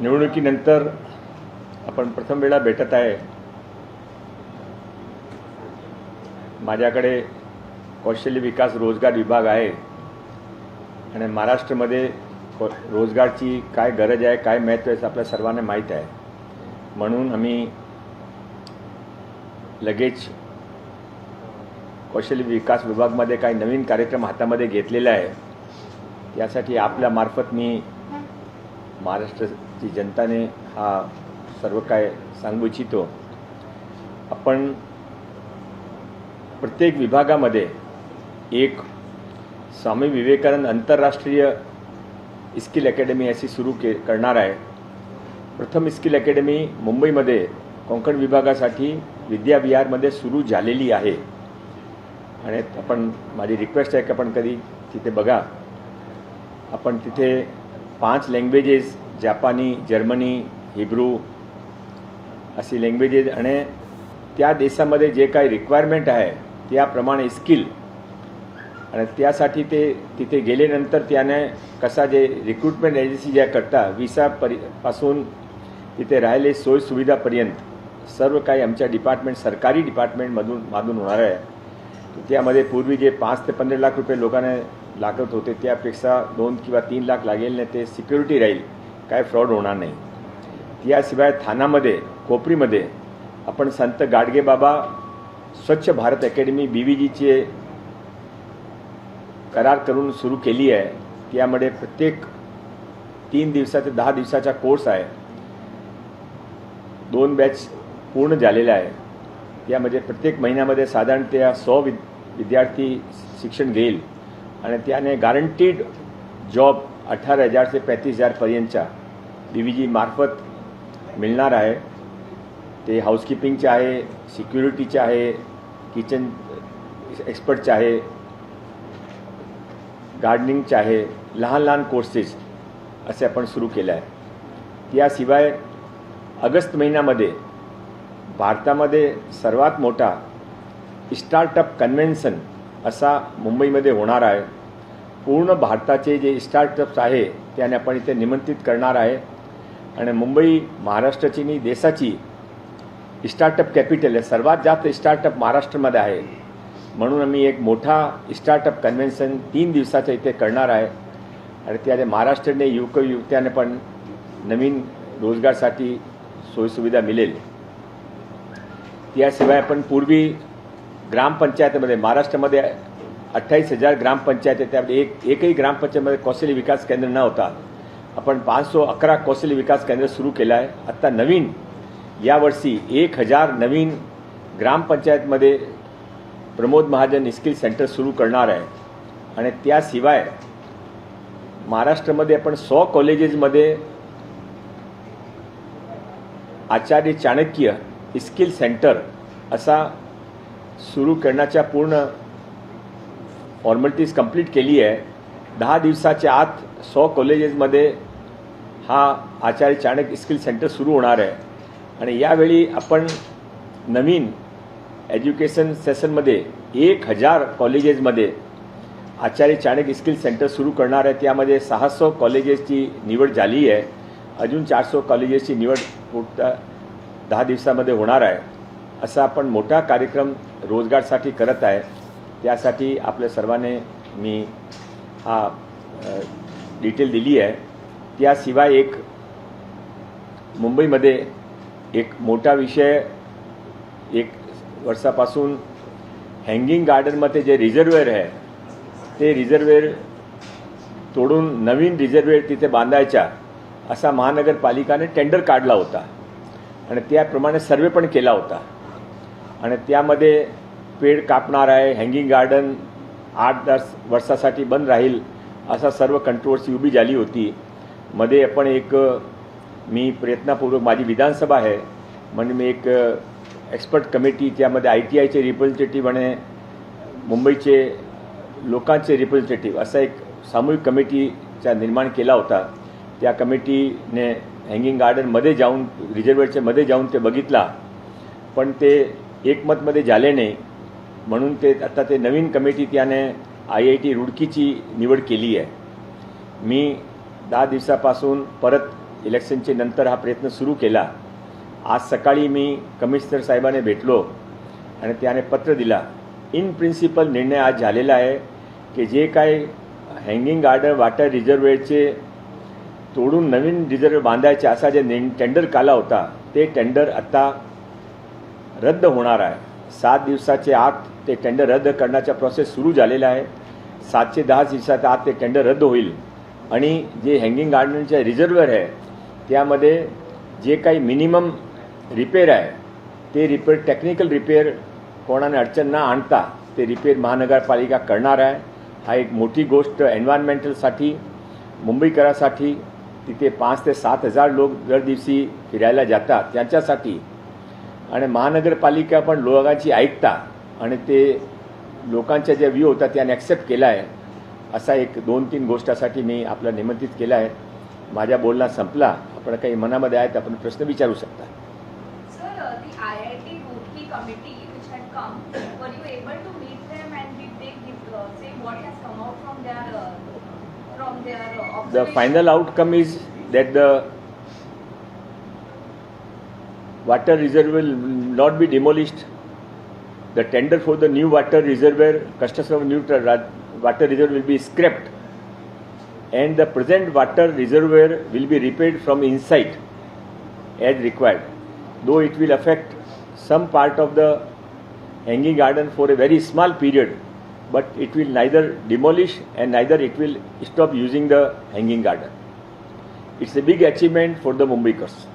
निवडणुकीनंतर आपण प्रथम वेळा भेटत आहे. माझ्याकडे कौशल्य विकास रोजगार विभाग आहे. आणि महाराष्ट्रामध्ये रोजगारची काय गरज आहे काय महत्त्व आहे आपल्या सर्वांना माहीत आहे. म्हणून आम्ही लगेच कौशल्य विकास विभागमध्ये काही नवीन कार्यक्रम हातामध्ये घेतलेला आहे. यासाठी आपल्यामार्फत मी महाराष्ट्राची जनताने हा सर्व काय सांगू इच्छितो आपण प्रत्येक विभागामध्ये एक स्वामी विवेकानंद आंतरराष्ट्रीय स्किल अकॅडमी अशी सुरू के करणार आहे. प्रथम स्किल अकॅडमी मुंबईमध्ये कोकण विभागासाठी विद्याविहारमध्ये सुरू झालेली आहे. आणि आपण माझी रिक्वेस्ट आहे की आपण कधी तिथे बघा. आपण तिथे पाच लँग्वेजेस जापानी जर्मनी हिब्रू अशी लँग्वेजेस आणि त्या देशामध्ये जे काही रिक्वायरमेंट आहे त्याप्रमाणे स्किल आणि त्यासाठी ते तिथे गेल्यानंतर त्याने कसा जे रिक्रुटमेंट एजन्सी ज्या करता विसा परि पासून तिथे राहिले सोयसुविधापर्यंत. सर्व काही आमच्या डिपार्टमेंट सरकारी डिपार्टमेंटमधून माधून होणार आहे. त्यामध्ये पूर्वी जे पाच ते पंधरा लाख रुपये लोकांना लागत होते त्यापेक्षा दोन किंवा तीन लाख लागेल नाही ते सिक्युरिटी राहील. काय फ्रॉड होणार नाही. याशिवाय थानामध्ये कोपरीमध्ये आपण Sant Gadge Baba Swachh Bharat academy B V जीचे करार करून सुरू केली आहे. त्यामध्ये प्रत्येक तीन दिवसाचे दहा दिवसाचा कोर्स आहे. दोन बॅच पूर्ण झालेला आहे त्यामध्ये प्रत्येक महिन्यामध्ये साधारणतः सौ विद विद्यार्थी शिक्षण घेईल. आणि त्याने गॅरंटीड जॉब अठरा हजार ते पैंतीस हजारपर्यंतच्या बी व्ही मार्फत मिळणार आहे ते हाऊसकीपिंगचे आहे सिक्युरिटीचे आहे किचन एक्सपर्टचे आहे गार्डनिंगचे आहे लहान लहान कोर्सेस असे आपण सुरू केलं आहे याशिवाय ऑगस्ट महिन्यामध्ये भारतामध्ये सर्वात मोठा स्टार्टअप कन्व्हेन्शन असा मुंबईमध्ये होणार आहे. पूर्ण भारताचे जे स्टार्टअप्स आहे त्याने आपण इथे निमंत्रित करणार आहे. आणि मुंबई महाराष्ट्राची आणि देशाची स्टार्टअप कॅपिटल आहे. सर्वात जास्त स्टार्टअप महाराष्ट्रामध्ये आहे. म्हणून आम्ही एक मोठा स्टार्टअप कन्व्हेन्शन तीन दिवसाचं इथे करणार आहे. आणि त्याने महाराष्ट्राने युवक युवत्याने पण नवीन रोजगारसाठी सोयीसुविधा मिळेल. त्याशिवाय आपण पूर्वी ग्रामपंचायतीमध्ये महाराष्ट्रामध्ये अठ्ठावीस हजार ग्रामपंचायत आहे त्यामध्ये एक एकही ग्रामपंचायतमध्ये कौशल्य विकास केंद्र न होता आपण पाचशे अकरा कौशल्य विकास केंद्र सुरू केलं आहे. आत्ता नवीन यावर्षी एक हजार नवीन ग्रामपंचायतमध्ये प्रमोद महाजन स्किल सेंटर सुरू करणार आहे. आणि त्याशिवाय महाराष्ट्रामध्ये आपण सौ कॉलेजेसमध्ये आचार्य चाणक्य स्किल सेंटर असा सुरू करण्याच्या पूर्ण फॉर्मॅलिटीज कंप्लीट केली आहे. दहा दिवसाच्या आत सौ कॉलेजेसमध्ये हा आचार्य चाणक्य स्किल सेंटर सुरू होणार आहे. आणि यावेळी आपण नवीन एज्युकेशन सेशनमध्ये एक हजार कॉलेजेसमध्ये आचार्य चाणक्य स्किल सेंटर सुरू करणार आहे. त्यामध्ये सहासो कॉलेजेसची निवड झाली आहे. अजून चारसो कॉलेजेसची निवड पुढच्या दहा दिवसामध्ये होणार आहे. असा आपण मोठा कार्यक्रम रोजगारसाठी करत आहे. त्यासाठी आपल्या सर्वांनी मी हा डिटेल दिली आहे. त्याशिवाय एक मुंबईमध्ये एक मोठा विषय एक वर्षापासून हँगिंग गार्डनमध्ये जे रिझर्वेअर आहे ते रिझर्वेअर तोडून नवीन रिझर्वेअर तिथे बांधायच्या असा महानगरपालिकाने टेंडर काढला होता. आणि त्याप्रमाणे सर्वे पण केला होता. आणि त्यामध्ये पेड कापणार आहे हँगिंग गार्डन आठ दस वर्षासाठी बंद राहील असा सर्व कंट्रोवर्सी उभी झाली होती. मध्ये आपण एक मी प्रयत्नपूर्वक माझी विधानसभा आहे म्हणजे मी एक एक्सपर्ट कमिटी त्यामध्ये आय टी आयचे रिप्रेझेंटेटिव्ह आणि मुंबईचे लोकांचे रिप्रेझेंटेटिव्ह असा एक सामूहिक कमिटीचा निर्माण केला होता. त्या कमिटीने हँगिंग गार्डनमध्ये जाऊन रिझर्वेटच्या जाऊन ते बघितला. पण ते एकमतमध्ये झाले नाही म्हणून ते आता ते नवीन कमिटी त्याने आय आय टी रुडकीची निवड केली आहे. मी दहा दिवसापासून परत इलेक्शनचे नंतर हा प्रयत्न सुरू केला. आज सकाळी मी कमिशनर साहेबाने भेटलो आणि त्याने पत्र दिला. इन प्रिन्सिपल निर्णय आज झालेला आहे की जे काय हँगिंग गार्डन वाटर रिझर्वेचे तोडून नवीन रिझर्व बांधायचे असा जे टेंडर काला होता ते टेंडर आता रद्द होणार आहे. सात दिवसाचे आत ते टेंडर रद्द करण्याचा प्रोसेस सुरू झालेला आहे. सातशे दहा दिवसाच्या आत ते टेंडर रद्द होईल. आणि जे हँगिंग गार्डनचे रिझर्वर आहे त्यामध्ये जे काही मिनिमम रिपेअर आहे ते रिपेअर टेक्निकल रिपेअर कोणाने अडचण न आणता ते रिपेअर महानगरपालिका करणार आहे. हा एक मोठी गोष्ट एन्व्हायरमेंटलसाठी मुंबईकरासाठी तिथे पाच ते सात हजार लोक दर दिवशी फिरायला जातात. त्यांच्यासाठी आणि महानगरपालिका पण लोकांची ऐकता आणि ते लोकांच्या ज्या व्ह्यू होता त्याने ॲक्सेप्ट केला आहे असा एक दोन तीन गोष्टासाठी मी आपला निमंत्रित केला आहे. माझ्या बोलणं संपला. आपण काही मनामध्ये आहे तर आपण प्रश्न विचारू शकता. Sir, uh, the IIT Roorkee committee water reservoir will not be demolished. The tender for the new water reservoir, construction of new water reservoir will be scrapped. And the present water reservoir will be repaired from inside as required. Though it will affect some part of the hanging garden for a very small period, but it will neither demolish and neither it will stop using the hanging garden. It's a big achievement for the Mumbaikars.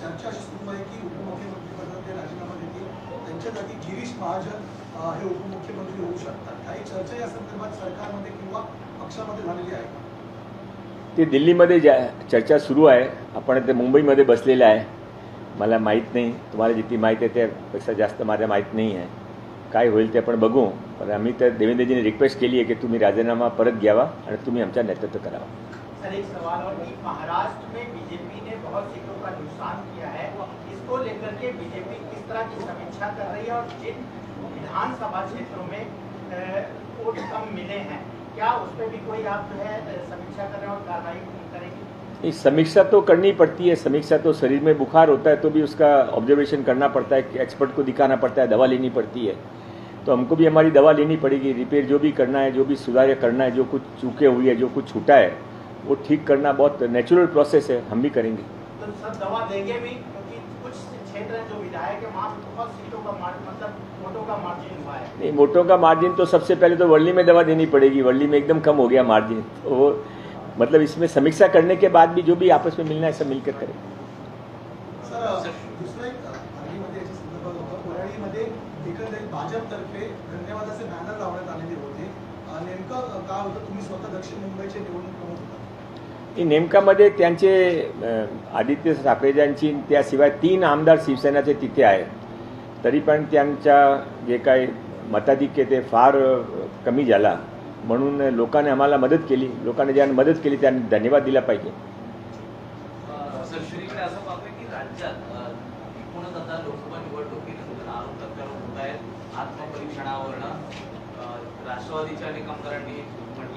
चर्चा अशी सुरू आहे की उपमुख्यमंत्रीपदाचे राजीनामा देतील. त्यांच्या जागी गिरीश महाजन हे उपमुख्यमंत्री होऊ शकतात. काही चर्चा या संदर्भात सरकारमध्ये किंवा पक्षामध्ये झालेली आहे का? ते दिल्लीमध्ये ज्या चर्चा सुरू आहे आपण ते मुंबईमध्ये बसलेले आहे. मला माहीत नाही. तुम्हाला जितकी माहिती आहे त्यापेक्षा जास्त माझ्या माहीत नाही आहे. काय होईल ते आपण बघू. पण आम्ही त्या देवेंद्रजीने रिक्वेस्ट केली आहे की तुम्ही राजीनामा परत घ्यावा आणि तुम्ही आमच्या नेतृत्व करावा. सर, एक सवाल और कि महाराष्ट्र में बीजेपी ने बहुत सीटों का नुकसान किया है। इसको लेकर के बीजेपी किस तरह की समीक्षा कर रही है और जिन विधानसभा क्षेत्रों में वोट कम मिले हैं, क्या उस पर भी कोई आप जो है समीक्षा कर रहे हैं और कार्रवाई करेंगे? नहीं, समीक्षा तो करनी पड़ती है। समीक्षा तो शरीर में बुखार होता है तो भी उसका ऑब्जर्वेशन करना पड़ता है एक्सपर्ट को दिखाना पड़ता है, दवा लेनी पड़ती है। तो हमको भी हमारी दवा लेनी पड़ेगी रिपेयर जो भी करना है, जो भी सुधार करना है, जो कुछ चूके हुई है, जो कुछ छूटा है वो ठीक करना बहुत नेचुरल प्रोसेस है हम भी करेंगे। तो सर दवा देंगे भी क्योंकि कुछ क्षेत्र जो विधायक है वहाँ बहुत सीटों का मतलब वोटों का मार्जिन हुआ है। नहीं वोटों का मार्जिन तो सबसे पहले तो वर्ली में दवा देनी पड़ेगी वर्ली में एकदम कम हो गया मार्जिन तो वो मतलब इसमें समीक्षा करने के बाद भी जो भी आपस में मिलना है सब मिलकर करें। भाजपतर्फे धन्यवादाचे बॅनर लावण्यात आलेले होते. नेमकं काय होतं? तुम्ही स्वतः दक्षिण मुंबईचे निवडणूक प्रमुख होता. नेमकामध्ये त्यांचे आदित्य ठाकरेजांची त्याशिवाय तीन आमदार शिवसेनाचे तिथे आहेत. तरी पण त्यांच्या जे काही मताधिक्य ते फार कमी झाला. म्हणून लोकांनी आम्हाला मदत केली. लोकांनी ज्यांना मदत केली त्यांनी धन्यवाद दिला पाहिजे. राष्ट्रवादीच्या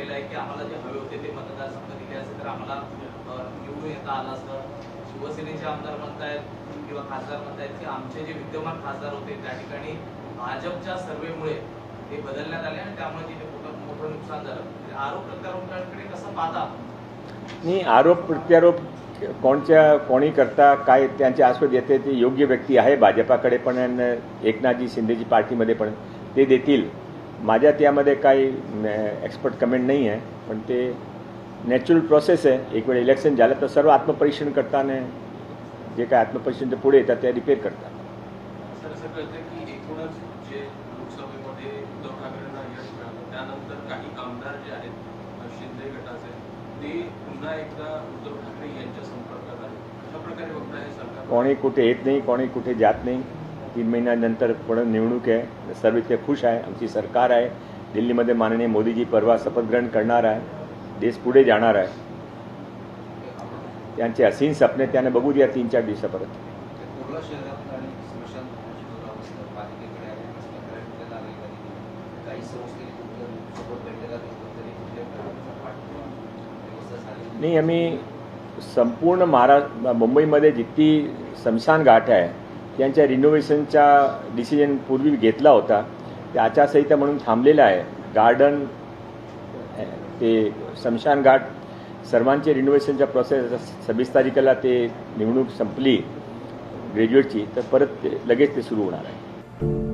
केलं आहे की आम्हाला जे हवे होते ते मतदारसंघ दिले असते तर आम्हाला निवडून येता आलं असतं. शिवसेनेचे आमदार म्हणतायत किंवा खासदार म्हणतायत की आमचे जे विद्यमान खासदार होते त्या ठिकाणी भाजपच्या सर्वेमुळे ते बदलण्यात आले आणि त्यामुळे तिथे मोठं नुकसान झालं. म्हणजे आरोप प्रत्यारोपांकडे कसं पाहता? नाही आरोप प्रत्यारोप कोणच्या कोणी करता काय त्यांचे आस्वाद येते ते योग्य व्यक्ती आहे भाजपाकडे पण एकनाथजी शिंदेची पार्टीमध्ये पण. ते देतील. माझ्या त्यामध्ये काही एक्सपर्ट कमेंट नाही आहे पण ते नॅचरल प्रोसेस आहे. एक वेळ इलेक्शन झालं तर सर्व आत्मपरीक्षण करताना जे काय आत्मपरीक्षण पुढे येतात ते रिपेअर करतात. कोणी कुठे येत नाही कोणी कुठे जात नाही. तीन महिन्यानंतर पुढे निवडणूक आहे. सर्व इतके खुश आहे. आमची सरकार आहे. दिल्लीमध्ये माननीय मोदीजी परवा शपथग्रहण करणार आहे. देश पुढे जाणार आहे. त्यांचे असीन सपने त्याने बघू द्या तीन चार दिवसापर्यंत. नाही आम्ही संपूर्ण महाराष्ट्र मुंबईमध्ये जितकी स्मशान घाट आहे त्यांच्या रिनोव्हेशनचा डिसिजन पूर्वी घेतला होता. ते आचारसंहिता म्हणून थांबलेला आहे. गार्डन ते शमशान घाट सर्वांचे रिनोव्हेशनच्या प्रोसेस सव्वीस तारखेला ते निवडणूक संपली ग्रॅज्युएटची तर परत ते लगेच ते सुरू होणार आहे.